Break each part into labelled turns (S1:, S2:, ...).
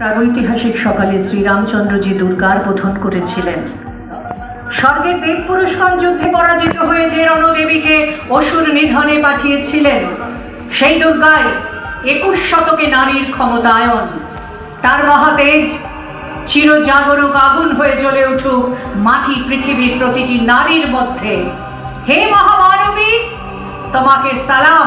S1: প্রাগৈতিহাসিক সকালে শ্রীরামচন্দ্রজি দুর্গার বোধন করেছিলেন। স্বর্গের দেব পুরুষগণ যুদ্ধে পরাজিত হয়ে যে রণদেবীকে অসুর নিধনে পাঠিয়েছিলেন, সেই দুর্গায় একুশ শতকে নারীর ক্ষমতায়ন। তার মহাতেজ চিরজাগরুক আগুন হয়ে জ্বলে উঠুক মাটি পৃথিবীর প্রতিটি নারীর মধ্যে। হে মহামানবী, তোমাকে সালাম।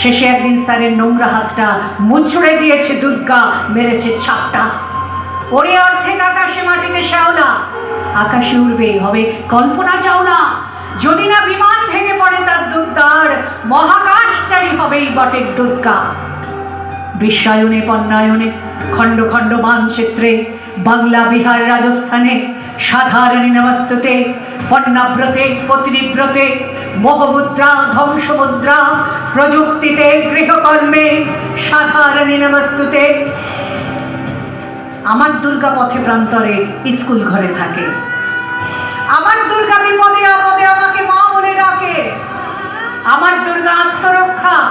S1: শেষে একদিন স্যারের নোংরা হাতটা মুচড়ে দিয়েছে, দুর্গা মেরেছে ছাপটা। ওরে অর্ধেক আকাশে মাটিতে শ্যাওলা, আকাশে উড়বে, হবে কল্পনা চাওলা। যদি না বিমান ভেঙে পড়ে তার দুর্গার, মহাকাশচারী হবে এই বটের দুর্গা। বিশ্বায়নে পণ্যায়নে, খণ্ড খণ্ড মানচিত্রে, বাংলা, বিহার, রাজস্থানে, সাধারণ নমস্তুতে, পণ্যাব্রতে, পত্নীব্রতে মোহমুদ্রা, ধ্বংসমুদ্রা, প্রযুক্তিতে, গৃহকর্মে, সাধারণ নমস্তুতে। আমার দুর্গা পথে প্রান্তরে স্কুল ঘরে থাকে। আমার দুর্গা বিপদে আপদে আমাকে মা বলে ডাকে। আমার দুর্গা আত্মরক্ষা,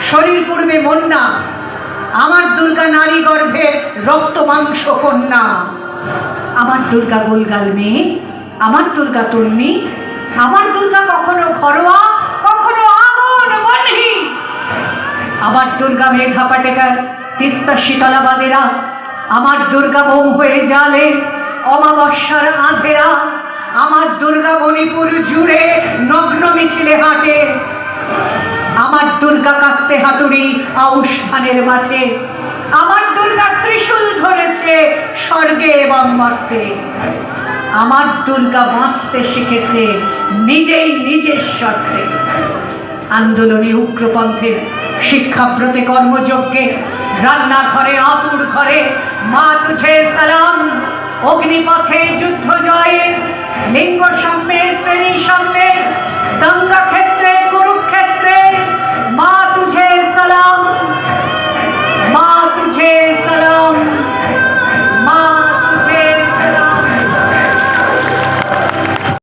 S1: শরীর পূর্বে মন্না। আমার দুর্গা নারী গর্ভের রক্ত মাংস কন্যা। আমার দুর্গা গোলগাল মেয়ে, আমার দুর্গা তন্নি আমার দুর্গা কখনো ঘরোয়া, কখনো আগুন বন্হি আমার দুর্গা মেধা পাটেকার তিস্তা শীতলাবাদেরা, আমার দুর্গা বোম হয়ে জালে, অমাবস্যার আধেরা, আমার দুর্গা মণিপুর জুড়ে নগ্ন মিছিলে হাঁটে। আমার দুর্গা কাস্তে হাতুড়ি আউশ মাঠে। আমার দুর্গা ত্রিশূল ধরেছে স্বর্গে এবং মর্তে। আমার দুর্গা বাঁচতে শিখেছে নিজেই নিজের স্বার্থে। আন্দোলনে উগ্রপন্থের শিক্ষাব্রতে কর্মযজ্ঞে, রান্নাঘরে, আতুর ঘরে, মা তুঝে সালাম, অগ্নিপথে যুদ্ধ জয়ে, লিঙ্গ সাম্যে, শ্রেণি সাম্যে